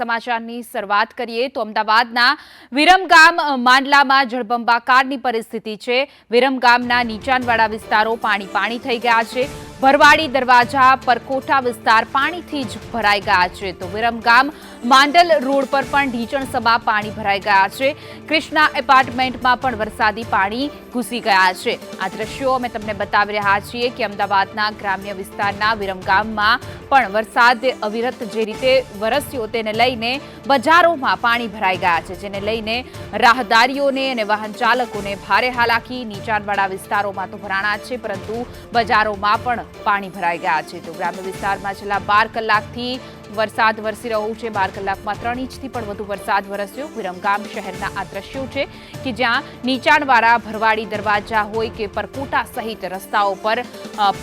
સમાચારની શરૂઆત કરીએ તો અમદાવાદના વિરમગામ માંડલામાં જળબંબાકારની પરિસ્થિતિ છે. વિરમગામના નીચાણવાળા વિસ્તારો પાણી પાણી થઈ ગયા છે. ભરવાડી દરવાજા, પરકોઠા વિસ્તાર પાણીથી જ ભરાઈ ગયા છે. તો વિરમગામ માંડલ રોડ પર પણ ઢીચણ સભા પાણી ભરાઈ ગયા છે. કૃષ્ણા એપાર્ટમેન્ટમાં પણ વરસાદી પાણી ઘૂસી ગયા છે. આ દ્રશ્યો અમે તમને બતાવી રહ્યા છીએ કે અમદાવાદના ગ્રામ્ય વિસ્તારના વિરમગામમાં પણ વરસાદ અવિરત જે રીતે વરસ્યો તેને લઈને બજારોમાં પાણી ભરાઈ ગયા છે, જેને લઈને રાહદારીઓને અને વાહન ચાલકોને ભારે હાલાકી. નીચાણવાળા વિસ્તારોમાં તો ભરાણા છે, પરંતુ બજારોમાં પણ પાણી ભરાઈ ગયા છે. તો ગ્રામ્ય વિસ્તારમાં છેલ્લા બાર કલાકથી વરસાદ વરસી રહ્યો છે, બાર કલાકમાં ત્રણ ઇંચથી પણ વધુ વરસાદ વરસ્યો. વિરમગામ શહેરના આ દ્રશ્યો છે કે જ્યાં નીચાણવાળા ભરવાડી દરવાજા હોય કે પરકોટા સહિત રસ્તાઓ પર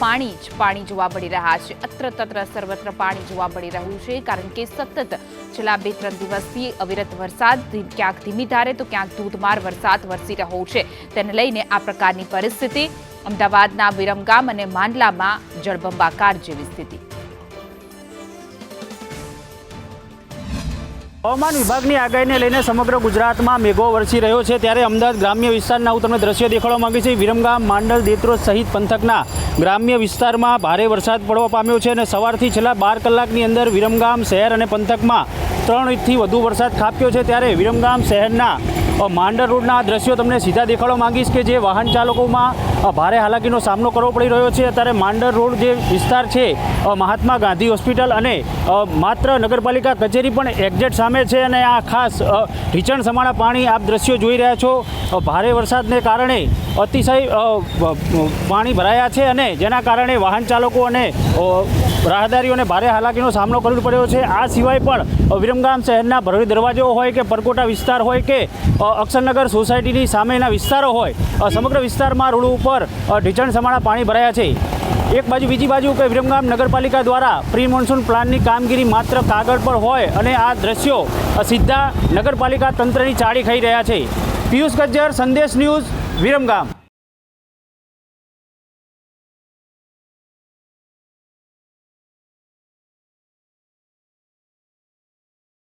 પાણી જ પાણી જોવા મળી રહ્યા છે. અત્ર તત્ર સર્વત્ર પાણી જોવા મળી રહ્યું છે કારણ કે સતત છેલ્લા બે ત્રણ દિવસથી અવિરત વરસાદ ક્યાંક ધીમી ધારે તો ક્યાંક ધોધમાર વરસાદ વરસી રહ્યો છે. તેને લઈને આ પ્રકારની પરિસ્થિતિ અમદાવાદના વિરમગામ અને માંડલામાં જળબંબાકાર જેવી સ્થિતિ. હવામાન વિભાગની આગાહીને લઈને સમગ્ર ગુજરાતમાં મેઘો વરસી રહ્યો છે. ત્યારે અમદાવાદ ગ્રામ્ય વિસ્તારના હું તમને દ્રશ્ય દેખાડવા માંગુ છું. વિરમગામ, માંડલ દેત્રોજ સહિત પંથકના ગ્રામ્ય વિસ્તારમાં ભારે વરસાદ પડવા પામ્યો છે અને સવારથી છેલ્લા બાર કલાકની અંદર વિરમગામ શહેર અને પંથકમાં ત્રણ ઇંચથી વધુ વરસાદ ખાપ્યો છે. ત્યારે વિરમગામ શહેરના અ, માંડલ રોડના દ્રશ્યો તમને સીધા દેખાડવા માંગીશ કે જે વાહન ચાલકોમાં ભારે હાલાકીનો સામનો કરવો પડી રહ્યો છે. અત્યારે માંડર રોડ જે વિસ્તાર છે મહાત્મા ગાંધી હોસ્પિટલ અને માત્ર નગરપાલિકા કચેરી પણ એક્ઝેટ સામે છે અને આ ખાસ ઢીચણ સમાણા પાણી આપ દ્રશ્યો જોઈ રહ્યા છો. ભારે વરસાદને કારણે અતિશય પાણી ભરાયા છે અને જેના કારણે વાહન ચાલકો અને રાહદારીઓને ભારે હાલાકીનો સામનો કરવો પડ્યો છે. આ સિવાય પણ વિરમગામ શહેરના ભરોઈ દરવાજો હોય કે પરકોટા વિસ્તાર હોય કે અક્ષરનગર સોસાયટીની સામેના વિસ્તારો હોય સમગ્ર વિસ્તારમાં રોડ ઉપર ઢીચણ સમાણા પાણી ભરાયા છે. એક બાજુ, બીજી બાજુ કે વિરમગામ નગરપાલિકા દ્વારા પ્રી મોન્સૂન પ્લાનની કામગીરી માત્ર કાગળ પર હોય અને આ દ્રશ્યો સીધા નગરપાલિકા તંત્રની ચાળી ખાઈ રહ્યા છે. પિયુષ ગજ્જર, સંદેશ ન્યૂઝ, વિરમગામ.